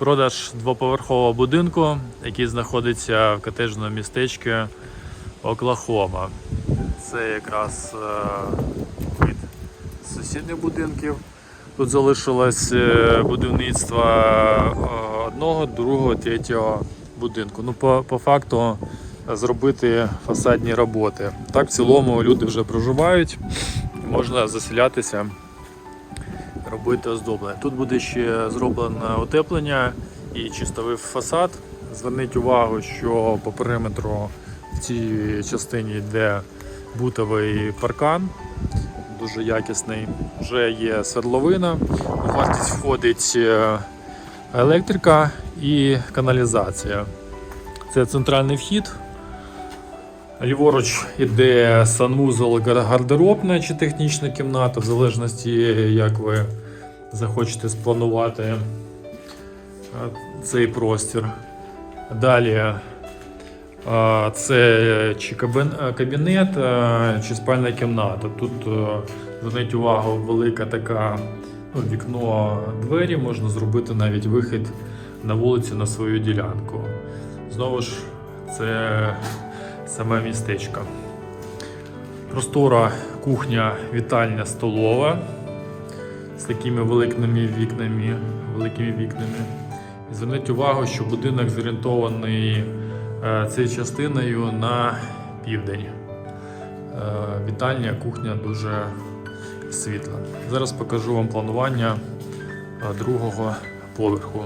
Продаж двоповерхового будинку, який знаходиться в котеджному містечку Оклахома. Це якраз е, вид з сусідніх будинків. Тут залишилось е, будівництво е, одного, другого, третього будинку. Ну, по, по факту зробити фасадні роботи. Так, в цілому люди вже проживають, можна заселятися, робити оздоблення. Тут буде ще зроблене утеплення і чистовий фасад. Зверніть увагу, що по периметру в цій частині йде бутовий паркан, дуже якісний. Вже є свердловина, у вартість входить е, електрика і каналізація. Це центральний вхід. Ліворуч іде санвузол, гардеробна чи технічна кімната, в залежності, як ви захочете спланувати е, цей простір. Далі е, це чи е, кабінет, чи спальна кімната. Тут зверніть увагу, велика така ну, вікно двері, можна зробити навіть вихід на вулицю на свою ділянку. Знову ж, це саме містечко. Простора кухня, вітальня, столова з такими великими вікнами. Великими вікнами. Зверніть увагу, що будинок зорієнтований е, цією частиною на південь. Е, Вітальня, кухня дуже світла. Зараз покажу вам планування е, другого поверху.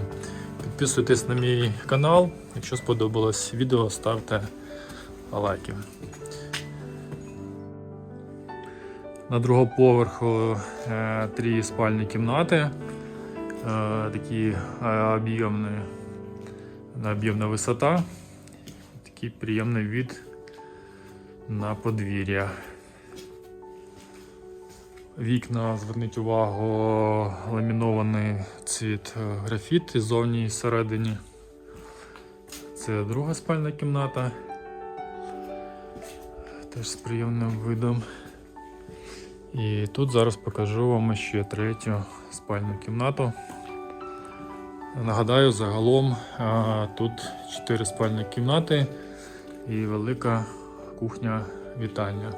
Підписуйтесь на мій канал. Якщо сподобалось відео, ставте лайки. На другому поверху е, три спальні кімнати. Е, такі е, об'ємні, об'ємна висота. Такий приємний від на подвір'я. Вікна, зверніть увагу, ламінований цвіт графіт і зовні і всередині. Це друга спальна кімната. Теж з приємним видом. І тут зараз покажу вам ще третю спальну кімнату. Нагадаю, загалом тут 4 спальні кімнати і велика кухня-вітальня.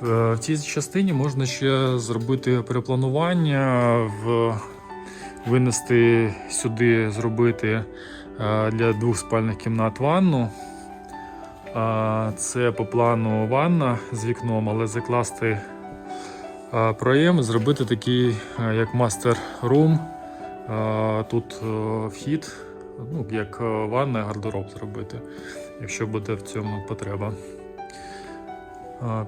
В цій частині можна ще зробити перепланування, винести сюди, зробити для двох спальних кімнат ванну. Це по плану ванна з вікном, але закласти проєм, зробити такий, е, як мастер-рум. Тут е, вхід, ну, як е, ванна, гардероб зробити, якщо буде в цьому потреба.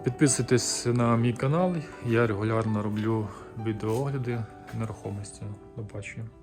Підписуйтесь на мій канал, я регулярно роблю відеоогляди нерухомості. До бачення.